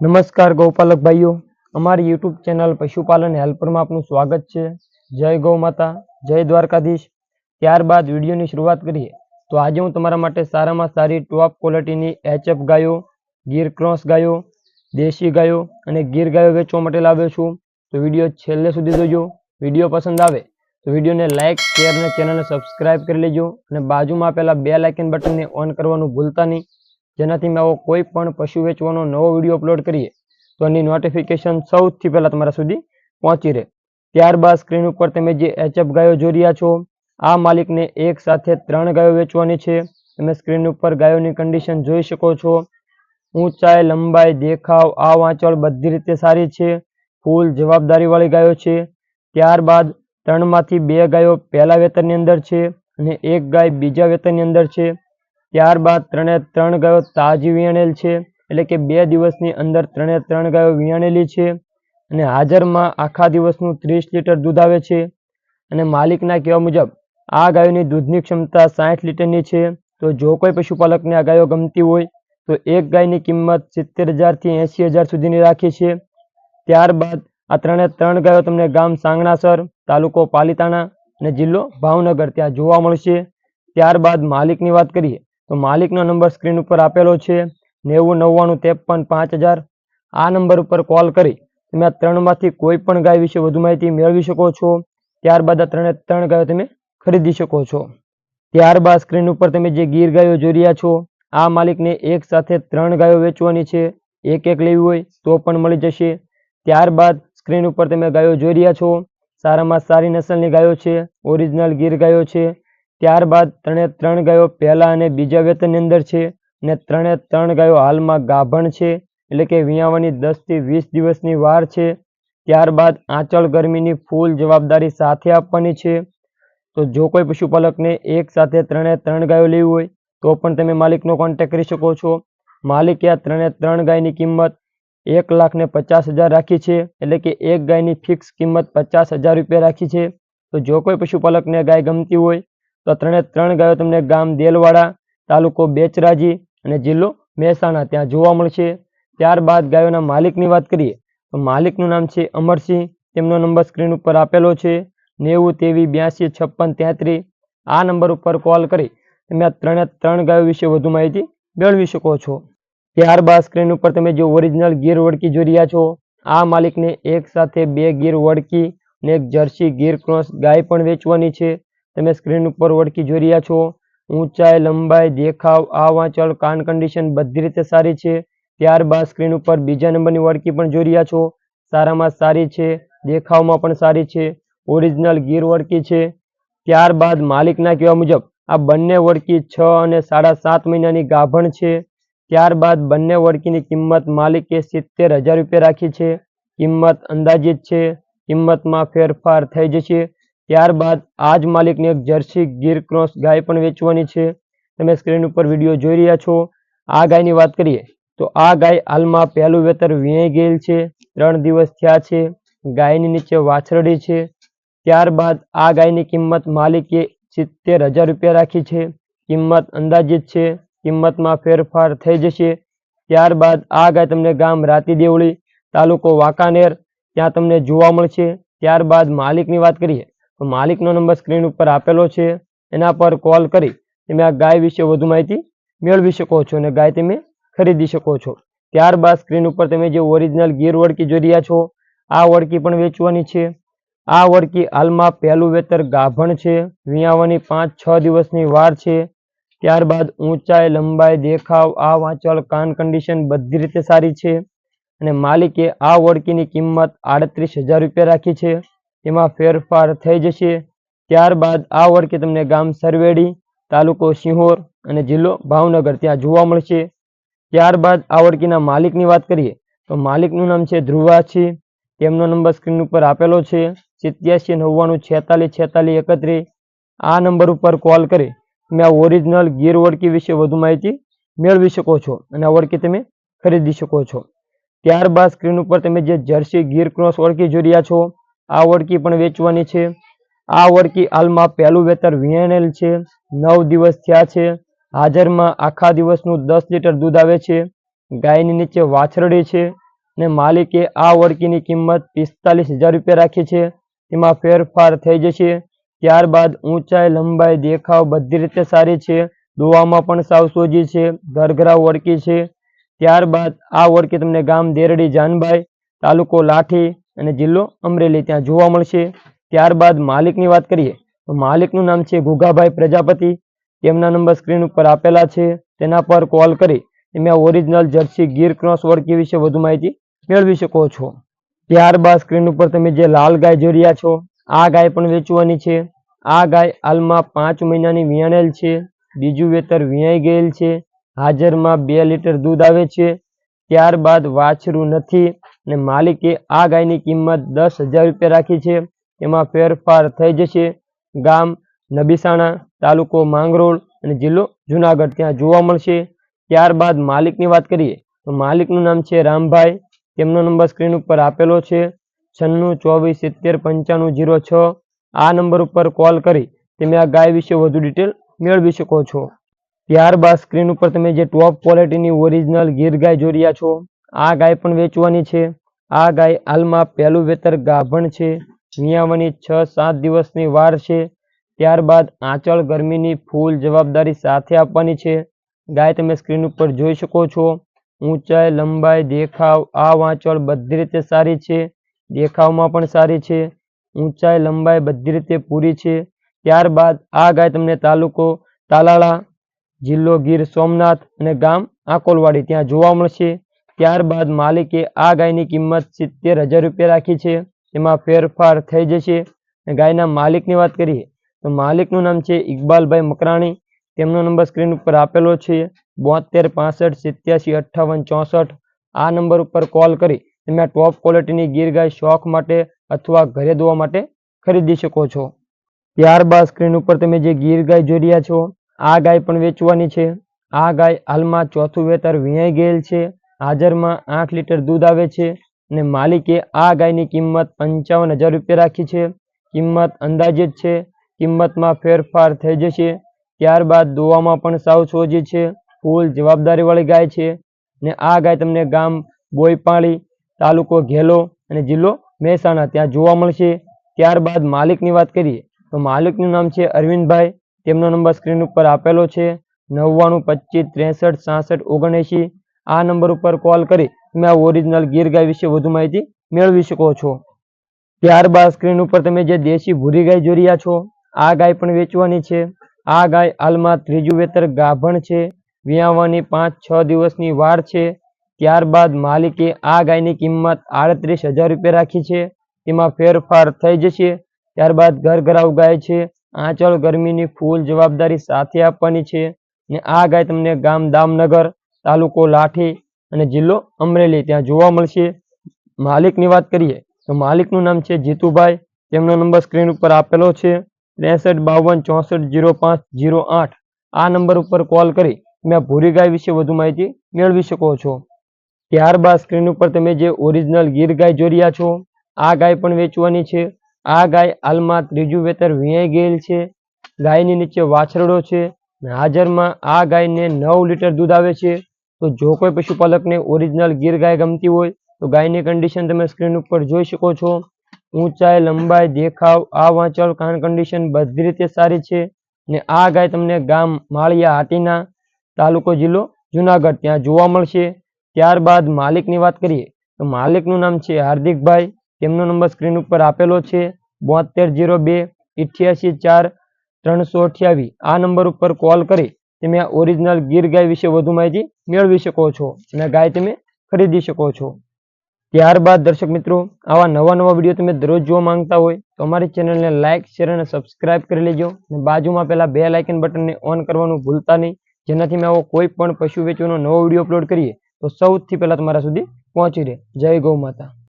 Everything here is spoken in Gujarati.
નમસ્કાર ગૌપાલક ભાઈઓ અમારી યુટ્યુબ ચેનલ પશુપાલન હેલ્પરમાં આપનું સ્વાગત છે. જય ગૌ માતા, જય દ્વારકાધીશ. ત્યારબાદ વિડીયોની શરૂઆત કરીએ. તો આજે હું તમારા માટે સારામાં સારી ટોપ ક્વોલિટીની એચએફ ગાયો, ગીર ક્રોસ ગાયો, દેશી ગાયો અને ગીર ગાયો વેચવા માટે લાવ્યો છું. તો વીડિયો છેલ્લે સુધી જોજો. વીડિયો પસંદ આવે તો વિડીયોને લાઇક શેર અને ચેનલને સબસ્ક્રાઇબ કરી લેજો અને બાજુમાં આપેલા બે લાઇકન બટનને ઓન કરવાનું ભૂલતા નહીં. જેનાથી મેં આવો કોઈ પણ પશુ વેચવાનો નવો વીડિયો અપલોડ કરીએ, તો એની નોટિફિકેશન સૌથી પહેલાં તમારા સુધી પહોંચી રહે. ત્યારબાદ સ્ક્રીન ઉપર તમે જે એચએફ ગાયો જોઈ રહ્યા છો, આ માલિકને એક સાથે ત્રણ ગાયો વેચવાની છે. તમે સ્ક્રીન ઉપર ગાયોની કન્ડિશન જોઈ શકો છો. ઊંચાઈ, લંબાઈ, દેખાવ, આ વાંચળ બધી રીતે સારી છે. ફૂલ જવાબદારીવાળી ગાયો છે. ત્યારબાદ ત્રણમાંથી બે ગાયો પહેલા વેતનની અંદર છે અને એક ગાય બીજા વેતનની અંદર છે. ત્યારબાદ ત્રણે ત્રણ ગાયો તાજી વિયાણેલ છે, એટલે કે બે દિવસની અંદર ત્રણે ત્રણ ગાયો વિયાણેલી છે અને હાજરમાં આખા દિવસનું ત્રીસ લીટર દૂધ આવે છે. અને માલિકના કહેવા મુજબ, આ ગાયોની દૂધની ક્ષમતા સાઠ લીટરની છે. તો જો કોઈ પશુપાલકને આ ગાયો ગમતી હોય, તો એક ગાયની કિંમત સિત્તેર હજારથી એંસી હજાર સુધીની રાખી છે. ત્યારબાદ આ ત્રણે ત્રણ ગાયો તમને ગામ સાંગણાસર, તાલુકો પાલિતાણા અને જિલ્લો ભાવનગર ત્યાં જોવા મળશે. ત્યારબાદ માલિકની વાત કરીએ તો માલિકનો નંબર સ્ક્રીન ઉપર આપેલો છે, નેવું નવ્વાણું ત્રેપન પાંચ હજાર. આ નંબર ઉપર કોલ કરી તમે આ ત્રણમાંથી કોઈ પણ ગાય વિશે વધુ માહિતી મેળવી શકો છો. ત્યારબાદ આ ત્રણે ત્રણ ગાયો તમે ખરીદી શકો છો. ત્યારબાદ સ્ક્રીન ઉપર તમે જે ગીર ગાયો જોઈ રહ્યા છો, આ માલિકને એક સાથે ત્રણ ગાયો વેચવાની છે. એક એક લેવી હોય તો પણ મળી જશે. ત્યારબાદ સ્ક્રીન ઉપર તમે ગાયો જોઈ રહ્યા છો, સારામાં સારી નસલની ગાયો છે, ઓરિજિનલ ગીર ગાયો છે ત્યારબાદ ત્રણે ત્રણ ગાયો પહેલા અને બીજા વેતનની અંદર છે અને ત્રણે ત્રણ ગાયો હાલમાં ગાભણ છે, એટલે કે વિયાવાની દસથી વીસ દિવસની વાર છે. ત્યારબાદ આંચળ ગરમીની ફૂલ જવાબદારી સાથે આપવાની છે. તો જો કોઈ પશુપાલકને એક સાથે ત્રણે ત્રણ ગાયો લેવી હોય, તો પણ તમે માલિકનો કોન્ટેક કરી શકો છો. માલિકે આ ત્રણે ત્રણ ગાયની કિંમત એક લાખ ને પચાસ હજાર રાખી છે, એટલે કે એક ગાયની ફિક્સ કિંમત પચાસ હજાર રૂપિયા રાખી છે. તો જો કોઈ પશુપાલકને ગાય ગમતી હોય તો ત્રણે ત્રણ ગાયો તમને ગામ દેલવાડા, તાલુકો બેચરાજી અને જિલ્લો મહેસાણા ત્યાં જોવા મળશે. ત્યારબાદ ગાયોના માલિકની વાત કરીએ, તો માલિકનું નામ છે અમરસિંહ. તેમનો નંબર સ્ક્રીન ઉપર આપેલો છે, નેવું તેવી બ્યાસી છપ્પન તેત્રીસ આ નંબર ઉપર કોલ કરી તમે આ ત્રણે ત્રણ ગાયો વિશે વધુ માહિતી મેળવી શકો છો. ત્યારબાદ સ્ક્રીન ઉપર તમે જે ઓરિજિનલ ગીર વડકી જોઈ રહ્યા છો, આ માલિકને એક સાથે બે ગીર વડકી અને એક જર્સી ગીર ક્રોસ ગાય પણ વેચવાની છે. તમે સ્ક્રીન ઉપર વડકી જોઈ રહ્યા છો. ઊંચાઈ, લંબાઈ, દેખાવ આ વાંચળ કાન કન્ડિશન બધી રીતે સારી છે. ત્યારબાદ સ્ક્રીન ઉપર બીજા નંબરની વડકી પણ જોઈ રહ્યા છો. સારામાં સારી છે. દેખાવમાં પણ સારી છે. ઓરિજિનલ ગીર વડકી છે. ત્યારબાદ માલિકના કહેવા મુજબ, આ બંને વળકી છ અને સાડા સાત મહિનાની ગાભણ છે. ત્યારબાદ બંને વળકીની કિંમત માલિકે સિત્તેર હજાર રૂપિયા રાખી છે. કિંમત અંદાજિત છે. કિંમતમાં ફેરફાર થઈ જશે. ત્યારબાદ આ જ માલિકને એક જર્સી ગીર ક્રોસ ગાય પણ વેચવાની છે. તમે સ્ક્રીન ઉપર વીડિયો જોઈ રહ્યા છો. આ ગાયની વાત કરીએ તો આ ગાય હાલમાં પહેલું વેતર વીણાઈ ગયેલ છે. ત્રણ દિવસ થયા છે. ગાયની નીચે વાછરડી છે. ત્યારબાદ આ ગાયની કિંમત માલિકે સિત્તેર હજાર રૂપિયા રાખી છે. કિંમત અંદાજિત છે. કિંમતમાં ફેરફાર થઈ જશે. ત્યારબાદ આ ગાય તમને ગામ રાતી દેવળી તાલુકો વાંકાનેર ત્યાં તમને જોવા મળશે. ત્યારબાદ માલિકની વાત કરીએ તો માલિકનો નંબર સ્ક્રીન ઉપર આપેલો છે. એના પર કોલ કરી તમે આ ગાય વિશે વધુ માહિતી મેળવી શકો છો અને ગાય તમે ખરીદી શકો છો. ત્યારબાદ સ્ક્રીન ઉપર તમે જે ઓરિજિનલ ગીર વડકી જોઈ રહ્યા છો, આ વડકી પણ વેચવાની છે. આ વડકી હાલમાં પહેલું વેતર ગાભણ છે વિયાવાની પાંચ છ દિવસની વાર છે. ત્યારબાદ ઊંચાઈ, લંબાઈ, દેખાવ, આ વાંચળ કાન કન્ડિશન બધી રીતે સારી છે અને માલિકે આ વડકીની કિંમત આડત્રીસ હજાર રૂપિયા રાખી છે. એમાં ફેરફાર થઈ જશે. ત્યારબાદ આ વર્ષે તમને ગામ સરવેડી, તાલુકો સિંહોર અને જિલ્લો ભાવનગર ત્યાં જોવા મળશે. ત્યારબાદ આ વડકીના માલિકની વાત કરીએ, તો માલિકનું નામ છે ધ્રુવાછી તેમનો નંબર સ્ક્રીન ઉપર આપેલો છે. સિત્યાસી નવ્વાણું છેતાલીસ છેતાલીસ એકત્રીસ આ નંબર ઉપર કોલ કરી તમે આ ઓરિજિનલ ગીર વડકી વિશે વધુ માહિતી મેળવી શકો છો અને આ વડકી તમે ખરીદી શકો છો. ત્યારબાદ સ્ક્રીન ઉપર તમે જે જર્સી ગીર ક્રોસ જોઈ રહ્યા છો આ ઓળકી પણ વેચવાની છે. આ વડકી હાલમાં પહેલું વેતર વીણેલ છે. નવ દિવસ થયા છે. હાજરમાં આખા દિવસનું દસ લીટર દૂધ આવે છે. ગાયની નીચે વાછરડી છે ને માલિકે આ ઓળકીની કિંમત પિસ્તાલીસ હજાર રૂપિયા રાખી છે. તેમાં ફેરફાર થઈ જશે. ત્યારબાદ ઊંચાઈ, લંબાઈ, દેખાવ બધી રીતે સારી છે. દોવામાં પણ સાવ સોજી છે. ઘરઘરા ઓળકી છે. ત્યારબાદ આ ઓળખી તમને ગામ દેરડી જાનભાઈ, તાલુકો લાઠી અને જિલ્લો અમરેલી ત્યાં જોવા મળશે. ત્યારબાદ માલિકની વાત કરીએ, તો માલિકનું નામ છે ગુગાભાઈ પ્રજાપતિ. તેમના નંબર સ્ક્રીન ઉપર આપેલા છે. તેના પર કોલ કરી તમે ઓરિજિનલ જર્સી ગીર ક્રોસ ઓળકી વિશે વધુ માહિતી મેળવી શકો છો. ત્યારબાદ સ્ક્રીન ઉપર તમે જે લાલ ગાય જોઈ રહ્યા છો, આ ગાય પણ વેચવાની છે. આ ગાય હાલમાં પાંચ મહિનાની વિયાણેલ છે. બીજું વેતર વિયાઈ ગયેલ છે. હાજરમાં બે લીટર દૂધ આવે છે. ત્યારબાદ વાછરું નથી. અને માલિકે આ ગાયની કિંમત દસ હજાર રૂપિયા રાખી છે. એમાં ફેરફાર થઈ જશે. ગામ નબીસાણા તાલુકો માંગરોળ અને જિલ્લો જુનાગઢ ત્યાં જોવા મળશે. ત્યારબાદ માલિકની વાત કરીએ તો માલિકનું નામ છે રામભાઈ. તેમનો નંબર સ્ક્રીન ઉપર આપેલો છે. છન્નું, ચોવીસ, સિત્તેર, પંચાણું, જીરો, છ. આ નંબર ઉપર કોલ કરી તમે આ ગાય વિશે વધુ ડિટેલ મેળવી શકો છો. ત્યારબાદ સ્ક્રીન ઉપર તમે જે ટોપ ક્વોલિટીની ઓરિજિનલ ગીર ગાય જોઈ રહ્યા છો. આ ગાય પણ વેચવાની છે. આ ગાય હાલમાં પહેલું વેતર ગાભણ છે. વિયાવાની છ, સાત દિવસની વાર છે. ત્યારબાદ આંચળ ગરમીની ફૂલ જવાબદારી સાથે આપવાની છે. ગાય તમે સ્ક્રીન ઉપર જોઈ શકો છો. ઊંચાઈ, લંબાઈ, દેખાવ, આ વાંચળ બધી રીતે સારી છે. દેખાવમાં પણ સારી છે. ઊંચાઈ, લંબાઈ બધી રીતે પૂરી છે. ત્યારબાદ આ ગાય તમને તાલુકો તાલાળા, જિલ્લો ગીર સોમનાથ અને ગામ આકોલવાડી ત્યાં જોવા મળશે. ત્યારબાદ માલિકે આ ગાયની કિંમત સિત્તેર હજાર રૂપિયા રાખી છે. એમાં ફેરફાર થઈ જશે. ગાયના માલિકની વાત કરીએ, તો માલિકનું નામ છે ઇકબાલભાઈ મકરાણી. તેમનો નંબર સ્ક્રીન ઉપર આપેલો છે. બોતેર પાસઠ, સિત્યાસી, અઠ્ઠાવન, ચોસઠ. આ નંબર ઉપર કોલ કરી તમે આ ટોપ ક્વોલિટીની ગીર ગાય શોખ માટે અથવા ઘરે દોવા માટે ખરીદી શકો છો. ત્યારબાદ સ્ક્રીન ઉપર તમે જે ગીર ગાય જોઈ રહ્યા છો, આ ગાય પણ વેચવાની છે. આ ગાય હાલમાં ચોથું વેતર વિયાઈ ગયેલ છે. હાજરમાં આઠ લીટર દૂધ આવે છે અને માલિકે આ ગાયની કિંમત પંચાવન હજાર રૂપિયા રાખી છે. કિંમત અંદાજિત છે. કિંમતમાં ફેરફાર થઈ જશે. ત્યારબાદ દોવામાં પણ સાવ સોજી છે. ફૂલ જવાબદારીવાળી ગાય છે ને આ ગાય તમને ગામ બોયપાળી તાલુકો ઘેલો અને જિલ્લો મહેસાણા ત્યાં જોવા મળશે. ત્યારબાદ માલિકની વાત કરીએ તો માલિકનું નામ છે અરવિંદભાઈ. તેમનો નંબર સ્ક્રીન ઉપર આપેલો છે. નવ્વાણું પચીસ ત્રેસઠ સાસઠ ઓગણએંશી આ નંબર ઉપર કોલ કરી તમે આ ઓરિજિનલ ગીર ગાય વિશે વધુ માહિતી મેળવી શકો છો. ત્યારબાદ સ્ક્રીન ઉપર તમે જે દેશી ભૂરી ગાય જોઈ રહ્યા છો, આ ગાય પણ વેચવાની છે. આ ગાય હાલમાં ત્રીજું વેતર ગાભણ છે, વ્યાવાની પાંચ છ દિવસની વાર છે. ત્યારબાદ માલિકે આ ગાયની કિંમત આડત્રીસ હજાર રૂપિયા રાખી છે. તેમાં ફેરફાર થઈ જશે. ત્યારબાદ ઘર ઘરાવ ગાય છે. આંચળ ગરમીની ફૂલ જવાબદારી સાથે આપવાની છે. ને આ ગાય તમને ગામ દામનગર તાલુકો લાઠી અને જિલ્લો અમરેલી ત્યાં જોવા મળશે. માલિકની વાત કરીએ તો માલિકનું નામ છે જીતુભાઈ. તેમનો નંબર સ્ક્રીન ઉપર આપેલો છે. ત્રેસઠ બાવન ચોસઠ જીરો પાંચ જીરો આઠ. આ નંબર ઉપર કોલ કરી તમે ભૂરી ગાય વિશે વધુ માહિતી મેળવી શકો છો. ત્યારબાદ સ્ક્રીન ઉપર તમે જે ઓરિજિનલ ગીર ગાય જોઈ રહ્યા છો, આ ગાય પણ વેચવાની છે. આ ગાય હાલમાં ત્રીજું વેતર વિયાઈ ગયેલ છે. ગાયની નીચે વાછરડો છે. હાજરમાં આ ગાયને નવ લીટર દૂધ આવે છે. તો જો કોઈ પશુપાલકને ઓરિજિનલ ગીર ગાય ગમતી હોય, તો ગાયની કન્ડિશન તમે સ્ક્રીન ઉપર જોઈ શકો છો. ઊંચાઈ, લંબાઈ, દેખાવ આ વાંચળ કાન કન્ડિશન બધી રીતે સારી છે. ને આ ગાય તમને ગામ માળિયા હાટીના તાલુકો જિલ્લો જુનાગઢ ત્યાં જોવા મળશે. ત્યારબાદ માલિકની વાત કરીએ, તો માલિકનું નામ છે હાર્દિકભાઈ. તેમનો નંબર સ્ક્રીન ઉપર આપેલો છે બોતેર જીરો બે ઇઠ્યાસી ચાર ત્રણસો અઠ્યાવીસ આ નંબર ઉપર કોલ કરી તમે આ ઓરિજિનલ ગીર ગાય વિશે વધુ માહિતી મેળવી શકો છો અને ગાય તમે ખરીદી શકો છો. ત્યારબાદ દર્શક મિત્રો, આવા નવા નવા વીડિયો તમે દરરોજ જોવા માંગતા હોય તો અમારી ચેનલને લાઇક શેર અને સબસ્ક્રાઇબ કરી લેજો અને બાજુમાં પહેલાં બે લાઇકન બટનને ઓન કરવાનું ભૂલતા નહીં. જેનાથી મેં આવો કોઈ પણ પશુ વેચવાનો નવો વીડિયો અપલોડ કરીએ તો સૌથી પહેલાં તમારા સુધી પહોંચી રહે. જય ગૌ માતા.